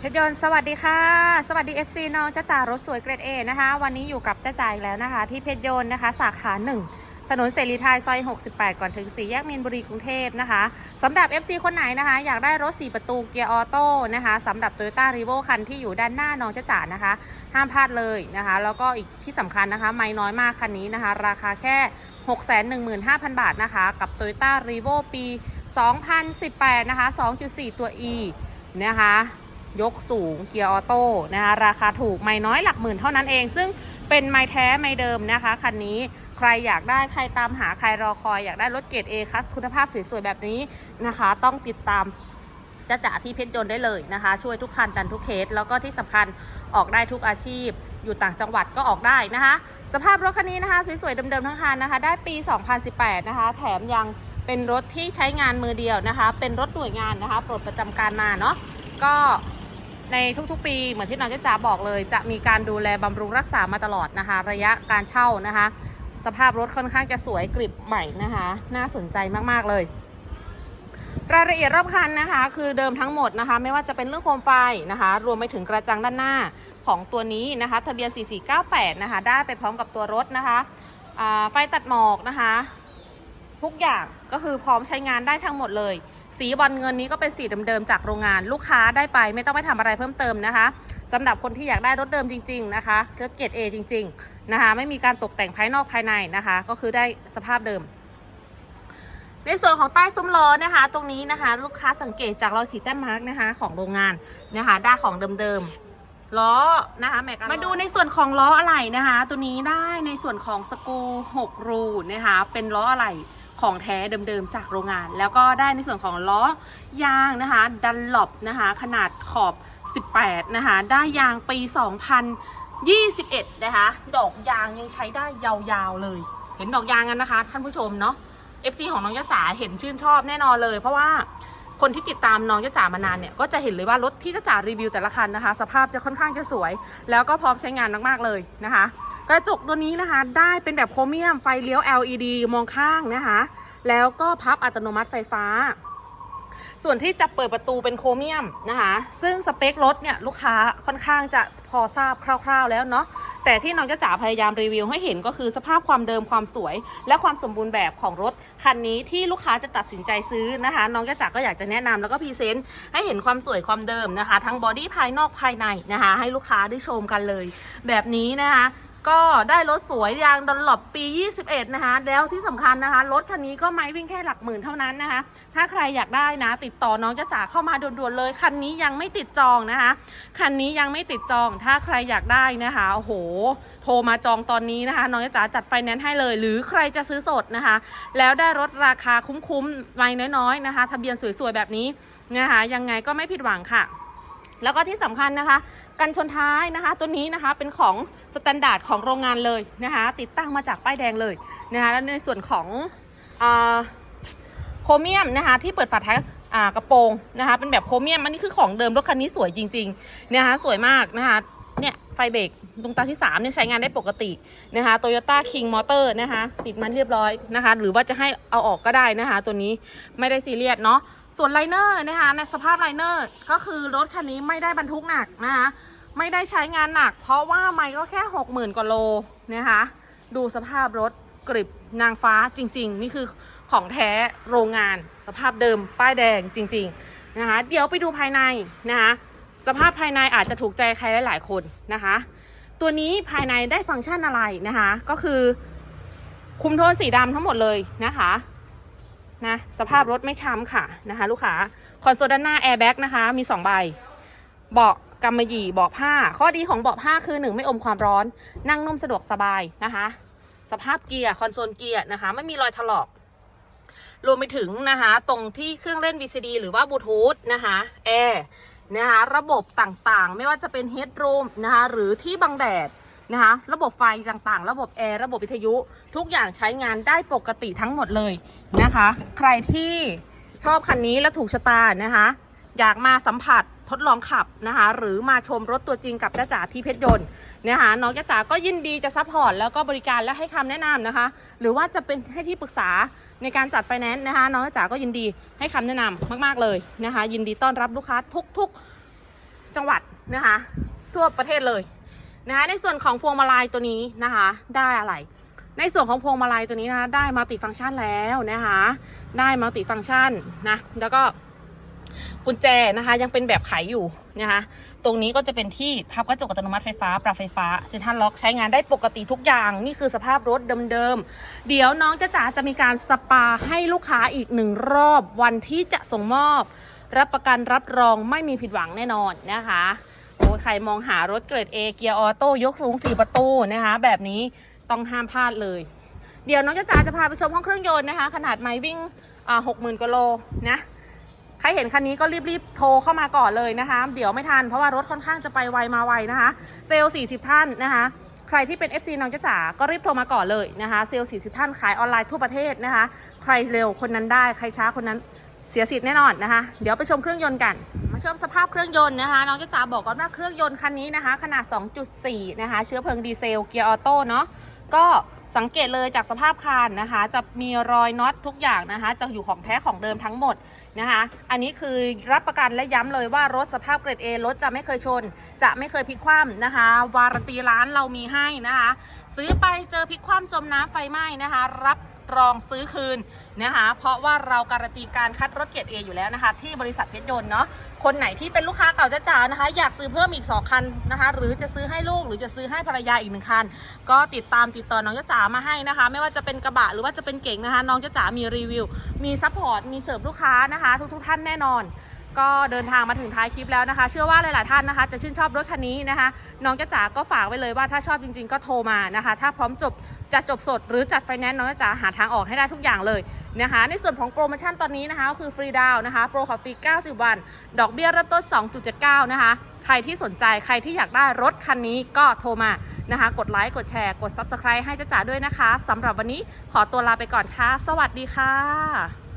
เพชรยนต์สวัสดีค่ะ สวัสดี FC น้องจ้าจ๋ารถสวยเกรด A นะคะ วันนี้อยู่กับจ้าจ๋าอีกแล้วนะคะ ที่เพชรยนต์นะคะ สาขา1ถนนเสรีไทยซอย 68 ก่อนถึง 4 แยกมีนบุรีกรุงเทพนะคะสำหรับ FC คนไหนนะคะ อยากได้รถ 4 ประตูเกียร์ออโต้นะคะสำหรับ Toyota r e v o คันที่อยู่ด้านหน้าน้องจ้าจ๋านะคะ ห้ามพลาดเลยนะคะ แล้วก็อีกที่สำคัญนะคะ ไม่น้อยมากคันนี้นะคะ ราคาแค่ 615,000 บาทนะคะ กับ Toyota r e v o ปี 2018 นะคะ 2.4 ตัว E นะคะ ยกสูงเกียร์ออโต้นะคะราคาถูกไม่น้อยหลักหมื่นเท่านั้นเอง ซึ่งเป็นไม้แท้ไม่เดิมนะคะคันนี้ใครอยากได้ใครตามหาใครรอคอยอยากได้รถเกรด A คัสคุณภาพสวยๆแบบนี้นะคะ ต้องติดตามจะจ่าที่เพชรยนต์ได้เลยนะคะ ช่วยทุกคันดันทุกเคส แล้วก็ที่สำคัญออกได้ทุกอาชีพ อยู่ต่างจังหวัดก็ออกได้นะคะ สภาพรถคันนี้นะคะสวยๆเดิมๆทั้งคันนะคะ ได้ปี 2018 นะคะ แถมยังเป็นรถที่ใช้งานมือเดียวนะคะ เป็นรถหน่วยงานนะคะปลดประจำการมาเนาะก็ ในทุกๆ ปีเหมือนที่น้องเจ๊จ๋าบอกเลย จะมีการดูแลบำรุงรักษามาตลอดนะคะ ระยะการเช่านะคะ สภาพรถค่อนข้างจะสวยกริบใหม่นะคะ น่าสนใจมากๆเลยรายละเอียดรอบคันนะคะ คือเดิมทั้งหมดนะคะ ไม่ว่าจะเป็นเรื่องโคมไฟนะคะ รวมไปถึงกระจังด้านหน้าของตัวนี้นะคะ ทะเบียน 4498 นะคะ ได้ไปพร้อมกับตัวรถนะคะไฟตัดหมอกนะคะ ทุกอย่างก็คือพร้อมใช้งานได้ทั้งหมดเลย สีบอลเงินนี้ก็เป็นสีเดิมๆจากโรงงานลูกค้าได้ไปไม่ต้องไปทำอะไรเพิ่มเติมนะคะสำหรับคนที่อยากได้รถเดิมจริง ๆนะคะรถเกรด A จริง ๆนะคะ ไม่มีการตกแต่งภายนอกภายในนะคะ ก็คือได้สภาพเดิม ในส่วนของใต้ซุ้มล้อนะคะ ตรงนี้นะคะ ลูกค้าสังเกตจากรอยสีแต้มมาร์กนะคะ ของโรงงานนะคะได้ของเดิมๆล้อนะคะแม็กมาดูในส่วนของล้ออะไหล่นะคะ ตัวนี้ได้ในส่วนของสกู6รูนะคะ เป็นล้ออะไหล่ ของแท้เดิมๆจากโรงงาน แล้วก็ได้ในส่วนของล้อยางนะคะดันหลบนะคะขนาดขอบ 18 นะคะ ได้ยางปี 2021 นะคะ ดอกยางยังใช้ได้ยาวๆเลย เห็นดอกยางกันนะคะ ท่านผู้ชมเนาะ FC ของน้องยะจ๋าเห็นชื่นชอบแน่นอนเลย เพราะว่า คนที่ติดตามน้องจ้าจ๋ามานานเนี่ยก็จะเห็นเลยว่ารถที่จ้าจ๋ารีวิวแต่ละคันนะคะ สภาพจะค่อนข้างจะสวย แล้วก็พร้อมใช้งานมากๆเลยนะคะ กระจกตัวนี้นะคะได้เป็นแบบโครเมียมไฟเลี้ยว LED มองข้างนะคะ แล้วก็พับอัตโนมัติไฟฟ้า ส่วนที่จะเปิดประตูเป็นโครเมียมนะคะ ซึ่งสเปครถเนี่ยลูกค้าค่อนข้างจะพอทราบคร่าว ๆ แล้วเนาะแต่ที่น้องจะจ๋าพยายามรีวิวให้เห็นก็คือสภาพความเดิมความสวย และความสมบูรณ์แบบของรถคันนี้ที่ลูกค้าจะตัดสินใจซื้อนะคะ น้องจะจ๋าก็อยากจะแนะนำแล้วก็พรีเซนต์ให้เห็นความสวยความเดิมนะคะ ทั้งบอดี้ภายนอกภายในนะคะ ให้ลูกค้าได้ชมกันเลย แบบนี้นะคะ ก็ได้รถสวยยางดอลลอปปี 21 นะคะ แล้วที่สำคัญนะคะ รถคันนี้ก็ไม่วิ่งแค่หลักหมื่นเท่านั้นนะคะ ถ้าใครอยากได้นะ ติดต่อน้องจะจ๋าเข้ามาด่วนๆเลย คันนี้ยังไม่ติดจองนะคะ คันนี้ยังไม่ติดจอง ถ้าใครอยากได้นะคะ โอ้โห โทรมาจองตอนนี้นะคะ น้องจะจ๋าจัดไฟแนนซ์ให้เลย หรือใครจะซื้อสดนะคะ แล้วได้รถราคาคุ้มๆไม่น้อยๆนะคะ ทะเบียนสวยๆแบบนี้นะคะ ยังไงก็ไม่ผิดหวังค่ะ แล้วก็ที่สำคัญนะคะ กันชนท้ายนะคะ ตัวนี้นะคะเป็นของสแตนดาร์ดของโรงงานเลยนะคะ ติดตั้งมาจากป้ายแดงเลยนะคะแล้วในส่วนของอโครเมียมนะคะ ที่เปิดฝาท้ายกระโปรงนะคะ เป็นแบบโครเมียมอันนี้คือของเดิมรถคันนี้สวยจริงๆนะคะสวยมากนะคะเนี่ยไฟเบรก ดวงตาที่3เนี่ยใช้งานได้ปกตินะคะโตโยต้าคิงมอเตอร์นะคะ ติดมันเรียบร้อยนะคะ หรือว่าจะให้เอาออกก็ได้นะคะ ตัวนี้ไม่ได้ซีเรียสเนาะส่วนไลเนอร์นะคะในสภาพไลเนอร์ก็คือรถคันนี้ไม่ได้บรรทุกหนักนะคะไม่ได้ใช้งานหนัก เพราะว่าไม่ก็แค่ 60,000กว่าโลนะคะดูสภาพรถกริบนางฟ้าจริง ๆ นี่คือของแท้โรงงาน สภาพเดิมป้ายแดงจริง ๆนะคะ เดี๋ยวไปดูภายในนะคะสภาพภายในอาจจะถูกใจใครหลาย ๆ คนนะคะ ตัวนี้ภายในได้ฟังก์ชันอะไรนะคะ ก็คือ คุมโทนสีดำทั้งหมดเลยนะคะนะสภาพรถไม่ช้ำค่ะนะคะ ลูกค้าคอนโซลด้านหน้าแอร์แบ็กนะคะ มี 2 ใบ เบาะกำมะหยี่เบาะผ้า ข้อดีของเบาะผ้าคือ 1 ไม่อมความร้อน นั่งนุ่มสะดวกสบายนะคะ สภาพเกียร์คอนโซลเกียร์นะคะ ไม่มีรอยถลอก รวมไปถึงนะคะ ตรงที่เครื่องเล่น VCD หรือว่าบลูทูธนะคะแอร์ นะคะระบบต่างๆ ไม่ว่าจะเป็นเฮดรูมนะคะหรือที่บังแดดนะคะระบบไฟต่างๆ ระบบแอร์ระบบวิทยุ ทุกอย่างใช้งานได้ปกติทั้งหมดเลยนะคะ ใครที่ชอบคันนี้และถูกชะตานะคะอยากมาสัมผัสทดลองขับนะคะหรือมาชมรถตัวจริงกับจ้าจ๋าที่เพชรยนต์นะคะน้องจ้าจ๋าก็ยินดีจะซัพพอร์ตแล้วก็บริการและให้คำแนะนำนะคะ หรือว่าจะเป็นให้ที่ปรึกษา ในการจัดไฟแนนซ์นะคะ น้องจ๋าก็ยินดีให้คำแนะนำมาก ๆเลยนะคะ ยินดีต้อนรับลูกค้าทุกๆจังหวัดนะคะ ทั่วประเทศเลยนะคะในส่วนของพวงมาลัยตัวนี้นะคะ ได้อะไร ในส่วนของพวงมาลัยตัวนี้นะคะได้มัลติฟังก์ชันแล้วนะคะ ได้มัลติฟังก์ชันนะแล้วก็ กุญแจนะคะ ยังเป็นแบบไขอยู่นะคะตรงนี้ก็จะเป็นที่พับกระจกอัตโนมัติไฟฟ้าปรับไฟฟ้าเซ็นทรัลล็อกใช้งานได้ปกติทุกอย่าง นี่คือสภาพรถเดิมๆ เดี๋ยวน้องจะจ๋าจะมีการสปาให้ลูกค้าอีกหนึ่งรอบวันที่จะส่งมอบ รับประกันรับรองไม่มีผิดหวังแน่นอนนะคะโอ้ใครมองหารถเกรด A เกียร์ออโต้ยกสูง 4 ประตูนะคะ แบบนี้ต้องห้ามพลาดเลย เดี๋ยวน้องจ้าจ๋าจะพาไปชมห้องเครื่องยนต์นะคะ ขนาดไม้วิ่งอ่าหกหมื่นกิโลนะ ใครเห็นคันนี้ก็รีบๆโทรเข้ามาก่อนเลยนะคะ เดี๋ยวไม่ทันเพราะว่ารถค่อนข้างจะไปไวมาไวนะคะ เซลล์40 ท่านนะคะใครที่เป็น FC น้องจ้าจ๋าก็รีบโทรมาก่อนเลยนะคะเซลล์40 ท่านขายออนไลน์ทั่วประเทศนะคะ ใครเร็วคนนั้นได้ใครช้าคนนั้นเสียสิทธิ์แน่นอนนะคะ เดี๋ยวไปชมเครื่องยนต์กัน มาชมสภาพเครื่องยนต์นะคะ น้องจ้าจ๋าบอกก่อนว่าเครื่องยนต์คันนี้นะคะ ขนาด 2.4 นะคะ เชื้อเพลิงดีเซลเกียร์ออโต้เนาะก็สังเกตเลยจากสภาพคานนะคะ จะมีรอยน็อตทุกอย่างนะคะ จะอยู่ของแท้ของเดิมทั้งหมด นะคะ อันนี้คือรับประกันและย้ำเลยว่ารถสภาพเกรด A รถจะไม่เคยชน จะไม่เคยพลิกคว่ำนะคะ วารันตีร้านเรามีให้นะคะ ซื้อไปเจอพลิกคว่ำจมน้ำไฟไหม้นะคะ รับรองซื้อคืนนะคะ เพราะว่าเราการันตีการคัดรถเกรด A อยู่แล้วนะคะ ที่บริษัทเพชรยนต์เนาะ คนไหนที่เป็นลูกค้าเก่าจ้าๆนะคะ อยากซื้อเพิ่มอีก 2 คันนะคะ หรือจะซื้อให้ลูกหรือจะซื้อให้ภรรยาอีกหนึ่งคัน ก็ติดตามติดต่อน้องจ้าจ๋ามาให้นะคะ ไม่ว่าจะเป็นกระบะหรือว่าจะเป็นเก๋งนะคะ น้องจ้าจ๋ามีรีวิว มีซัพพอร์ตมีเสิร์ฟลูกค้านะคะ ทุกๆท่านแน่นอน ก็เดินทางมาถึงท้ายคลิปแล้วนะคะ เชื่อว่าหลาย ๆ ท่านนะคะ จะชื่นชอบรถคันนี้นะคะ น้องจ้าจ๋าก็ฝากไว้เลยว่าถ้าชอบจริง ๆ ก็โทรมานะคะ ถ้าพร้อมจบจะจบสดหรือจัดไฟแนนซ์น้องจ้าจ๋าหาทางออกให้ได้ทุกอย่างเลยนะคะ ในส่วนของโปรโมชั่นตอนนี้นะคะก็คือฟรีดาวนะคะโปรขับฟรี 90 วัน ดอกเบี้ยเริ่มต้น 2.79 นะคะ ใครที่สนใจใครที่อยากได้รถคันนี้ก็โทรมานะคะ กดไลค์กดแชร์กด Subscribe ให้จ้าจ๋าด้วยนะคะสำหรับวันนี้ขอตัวลาไปก่อนค่ะ สวัสดีค่ะ